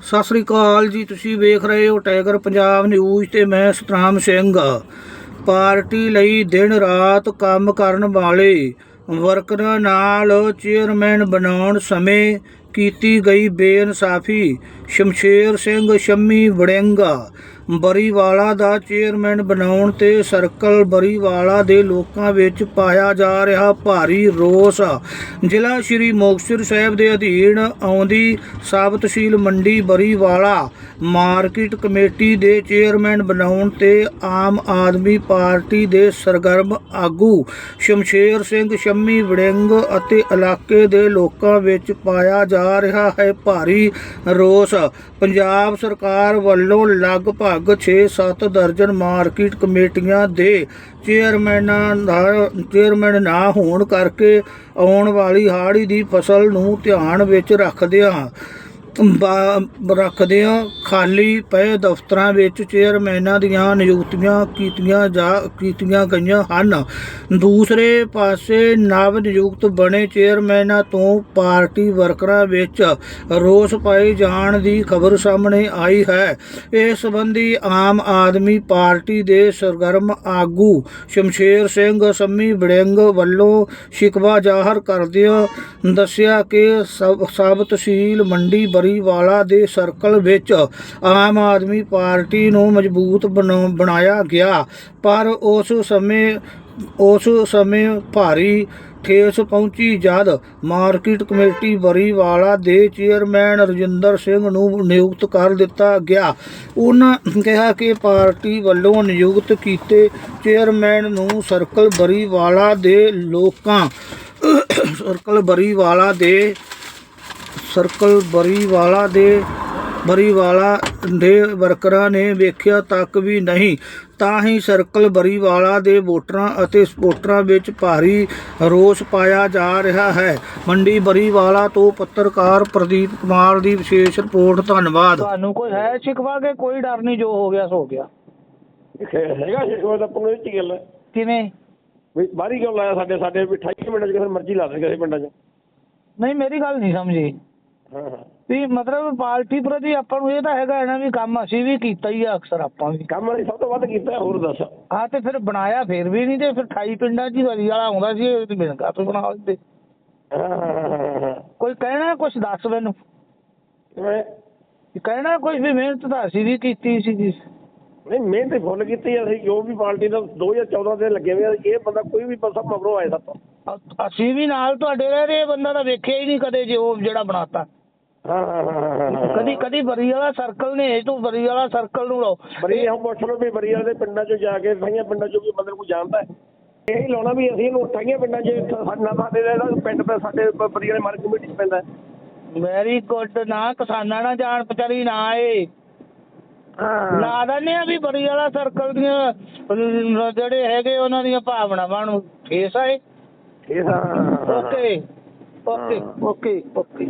ਸਤਿ ਸ੍ਰੀ ਅਕਾਲ ਜੀ, ਤੁਸੀਂ ਵੇਖ ਰਹੇ ਹੋ ਟਾਈਗਰ ਪੰਜਾਬ ਨਿਊਜ਼ ਤੇ ਮੈਂ ਸਤਨਾਮ ਸਿੰਘ। ਪਾਰਟੀ ਲਈ ਦਿਨ ਰਾਤ ਕੰਮ ਕਰਨ ਵਾਲੇ ਵਰਕਰਾਂ ਨਾਲ ਚੇਅਰਮੈਨ ਬਣਾਉਣ ਸਮੇਂ ਕੀਤੀ ਗਈ ਬੇਇਨਸਾਫੀ। ਸ਼ਮਸ਼ੇਰ ਸਿੰਘ ਸ਼ੰਮੀ ਵੜਿੰਗਾ, ਬਰੀਵਾਲਾ ਦਾ ਚੇਅਰਮੈਨ ਬਣਾਉਣ ਤੇ ਸਰਕਲ ਬਰੀਵਾਲਾ ਦੇ ਲੋਕਾਂ ਵਿੱਚ ਪਾਇਆ ਜਾ ਰਿਹਾ ਭਾਰੀ ਰੋਸ। ਜ਼ਿਲ੍ਹਾ ਸ਼੍ਰੀ ਮੁਕਤਸਰ ਸਾਹਿਬ ਦੇ ਅਧੀਨ ਆਉਂਦੀ sub tehsil Mandi Bariwala market committee ਦੇ ਚੇਅਰਮੈਨ ਬਣਾਉਣ ਤੇ ਆਮ ਆਦਮੀ ਪਾਰਟੀ ਦੇ ਸਰਗਰਮ ਆਗੂ, ਸ਼ਮਸ਼ੇਰ ਸਿੰਘ ਸ਼ੰਮੀ ਵੜਿੰਗ ਅਤੇ ਇਲਾਕੇ ਦੇ ਲੋਕਾਂ ਵਿੱਚ ਪਾਇਆ ਜਾ ਰਿਹਾ ਹੈ ਭਾਰੀ ਰੋਸ। ਪੰਜਾਬ ਸਰਕਾਰ ਵੱਲੋਂ ਲਗਭਗ 6-7 ਦਰਜਨ ਮਾਰਕੀਟ ਕਮੇਟੀਆਂ ਦੇ ਚੇਅਰਮੈਨਾਂ ਦਾ, ਚੇਅਰਮੈਨ ਨਾ ਹੋਣ ਕਰਕੇ ਆਉਣ ਵਾਲੀ ਹਾੜੀ ਦੀ ਫਸਲ ਨੂੰ ਧਿਆਨ ਵਿੱਚ ਰੱਖਦਿਆਂ ਰੱਖਦਿਆਂ ਖਾਲੀ ਪਏ ਦਫ਼ਤਰਾਂ ਵਿੱਚ ਚੇਅਰਮੈਨਾਂ ਦੀਆਂ ਨਿਯੁਕਤੀਆਂ ਕੀਤੀਆਂ ਜਾ, ਕੀਤੀਆਂ ਗਈਆਂ ਹਨ। ਦੂਸਰੇ ਪਾਸੇ ਨਵ ਨਿਯੁਕਤ ਬਣੇ ਚੇਅਰਮੈਨਾਂ ਤੋਂ ਪਾਰਟੀ ਵਰਕਰਾਂ ਵਿੱਚ ਰੋਸ ਪਾਏ ਜਾਣ ਦੀ ਖਬਰ ਸਾਹਮਣੇ ਆਈ ਹੈ। ਇਸ ਸੰਬੰਧੀ ਆਮ ਆਦਮੀ ਪਾਰਟੀ ਦੇ ਸਰਗਰਮ ਆਗੂ ਸ਼ਮਸ਼ੇਰ ਸਿੰਘ ਸੰਮੀ ਬੜਿੰਗ ਵੱਲੋਂ ਸ਼ਿਕਵਾ ਜ਼ਾਹਰ ਕਰਦਿਆਂ ਦੱਸਿਆ ਕਿ ਸਬ ਤਹਿਸੀਲ ਮੰਡੀ ਬਰੀਵਾਲਾ ਦੇ ਸਰਕਲ ਵਿੱਚ ਆਮ ਆਦਮੀ ਪਾਰਟੀ ਨੂੰ ਮਜ਼ਬੂਤ ਬਣਾ- ਬਣਾਇਆ ਗਿਆ। ਪਰ ਉਸ ਸਮੇਂ ਉਸ ਸਮੇਂ ਭਾਰੀ ਠੇਸ ਪਹੁੰਚੀ ਜਦ ਮਾਰਕੀਟ ਕਮੇਟੀ ਬਰੀਵਾਲਾ ਦੇ ਚੇਅਰਮੈਨ ਰਜਿੰਦਰ ਸਿੰਘ ਨੂੰ ਨਿਯੁਕਤ ਕਰ ਦਿੱਤਾ ਗਿਆ। ਉਹਨਾਂ ਕਿਹਾ ਕਿ ਪਾਰਟੀ ਵੱਲੋਂ ਨਿਯੁਕਤ ਕੀਤੇ ਚੇਅਰਮੈਨ ਨੂੰ ਸਰਕਲ ਬਰੀਵਾਲਾ ਦੇ ਲੋਕਾਂ, ਸਰਕਲ ਬਰੀਵਾਲਾ ਦੇ, ਸਰਕਲ ਬਰੀਵਾਲਾ ਦੇ ਬਰੀਵਾਲਾ ਦੇ ਵਰਕਰਾਂ ਨੇ ਵੇਖਿਆ ਤੱਕ ਵੀ ਨਹੀਂ। ਤਾਂ ਹੀ ਸਰਕਲ ਬਰੀਵਾਲਾ ਦੇ ਵੋਟਰਾਂ ਅਤੇ ਸਪੋਰਟਰਾਂ ਵਿੱਚ ਭਾਰੀ ਰੋਸ ਪਾਇਆ ਜਾ ਰਿਹਾ ਹੈ। ਮੰਡੀ ਬਰੀਵਾਲਾ ਤੋਂ ਪੱਤਰਕਾਰ ਪ੍ਰਦੀਪ ਕੁਮਾਰ ਦੀ ਵਿਸ਼ੇਸ਼ ਰਿਪੋਰਟ ਧੰਨਵਾਦ। ਤੁਹਾਨੂੰ ਕੋਈ ਹੈ ਸ਼ਿਕਵਾ ਕੇ ਕੋਈ ਡਰ ਨਹੀਂ ਜੋ ਹੋ ਗਿਆ ਸੋ ਗਿਆ? ਹੈਗਾ ਸ਼ਿਕਵਾ ਦਾ ਪੰਗੇ ਵਿੱਚ ਹੀ ਗੱਲ ਹੈ। ਕਿਵੇਂ? ਵੀ ਬਾਹਰੀ ਕਿਉਂ ਲਾਇਆ ਸਾਡੇ ਸਾਡੇ ਵੀ 28 ਮਿੰਟ ਚ ਕਿਸੇ ਮਰਜ਼ੀ ਲਾ ਦੇ ਕਿਸੇ ਪਿੰਡਾਂ ਚ। ਨਹੀਂ ਮੇਰੀ ਗੱਲ ਨਹੀਂ ਸਮਝੀ। ਹਾਂ ਹਾਂ। ਵੀ ਮਤਲਬ ਪਾਰਟੀ ਪ੍ਰਤੀ ਆਪਾਂ ਨੂੰ ਇਹ ਤਾਂ ਹੈਗਾ ਨਾ ਵੀ ਕੰਮ ਅਸੀਂ ਵੀ ਕੀਤਾ ਹੀ ਆ ਅਕਸਰ ਆਪਾਂ ਵੀ। ਕੰਮ ਵਾਲੀ ਸਭ ਤੋਂ ਵੱਧ ਕੀਤਾ ਹੈ, ਹੋਰ ਦੱਸ। ਆ ਤੇ ਫਿਰ ਬਣਾਇਆ ਫਿਰ ਵੀ ਨਹੀਂ ਤੇ ਫਿਰ 28 ਪਿੰਡਾਂ 'ਚ ਹੀ ਵਰੀ ਵਾਲਾ ਆਉਂਦਾ ਸੀ ਇਹ ਤੇ ਬਿਨ ਕਾਪੇ ਬਣਾ ਦਿੰਦੇ ਕੋਈ ਕਹਿਣਾ ਕੁਝ ਦੱਸ ਮੈਨੂੰ? ਕਿਵੇਂ? ਵੀ ਕਹਿਣਾ ਕੁਝ ਵੀ ਮਿਹਨਤ ਤਾਂ ਅਸੀਂ ਵੀ ਕੀਤੀ ਸੀਗੀ ਨਹੀਂ ਮਿਹਨਤ ਹੀ ਫੁੱਲ ਕੀਤੀ ਹੈ ਅਸੀਂ ਜੋ ਵੀ ਪਾਰਟੀ ਦਾ 2014 ਦੇ ਲੱਗੇ ਹੋਏ ਆ ਇਹ ਬੰਦਾ ਕੋਈ ਵੀ ਸਭ ਮਗਰੋਂ ਆਏ ਸਭ ਤੋਂ। ਅ- ਅਸੀਂ ਵੀ ਨਾਲ ਤੁਹਾਡੇ ਰਹੇ ਤੇ ਇਹ ਬੰਦਾ ਤਾਂ ਵੇਖਿਆ ਹੀ ਨਹੀਂ ਕਦੇ ਜੇ ਉਹ ਜਿਹੜਾ ਬਣਾਤਾ। ਕਦੀ ਕਦੀ ਬਰੀ ਵਾਲਾ ਸਰਕਲ ਨੇ ਇਹ ਤੋਂ ਬਰੀ ਵਾਲਾ ਸਰਕਲ ਨੂੰ ਲਓ। ਬਰੀ ਹਮ ਪੁੱਛ ਲਓ ਵੀ ਬਰੀਆਂ ਦੇ ਪਿੰਡਾਂ ਚ ਜਾ ਕੇ ਸਾਈਆਂ ਪਿੰਡਾਂ ਚੋਂ ਵੀ ਨੂੰ ਕੋਈ ਜਾਣਦਾ ਹੈ? ਇਹ ਹੀ ਲਾਉਣਾ ਵੀ ਅਸੀਂ ਇਹਨੂੰ ਠਾਈਆਂ ਪਿੰਡਾਂ 'ਚ ਸਾਡਾ ਸਾਡੇ ਦਾ ਪਿੰਡ ਪੈ ਸਾਡੇ ਬਰੀਆਂ ਦੇ ਮਾਰਕ ਕਮੇਟੀ 'ਚ ਪੈਂਦਾ। ਵੈਰੀ ਗੁੱਡ ਨਾ ਕਿਸਾਨਾਂ ਨਾਲ ਜਾਣ ਪਚਾਰੀ ਨਾ ਏ ਹਾਂ। ਲਾ ਦਿੰਦੇ ਆ ਵੀ ਬਰੀ ਵਾਲਾ ਸਰਕਲ ਦੀਆਂ ਜਿਹੜੇ ਹੈਗੇ ਉਹਨਾਂ ਦੀਆਂ ਭਾਵਨਾਵਾਂ ਨੂੰ। ਠੇਸ ਆਏ ਤਾਂ ਓਕੇ ਓਕੇ ਓਕੇ ਓਕੇ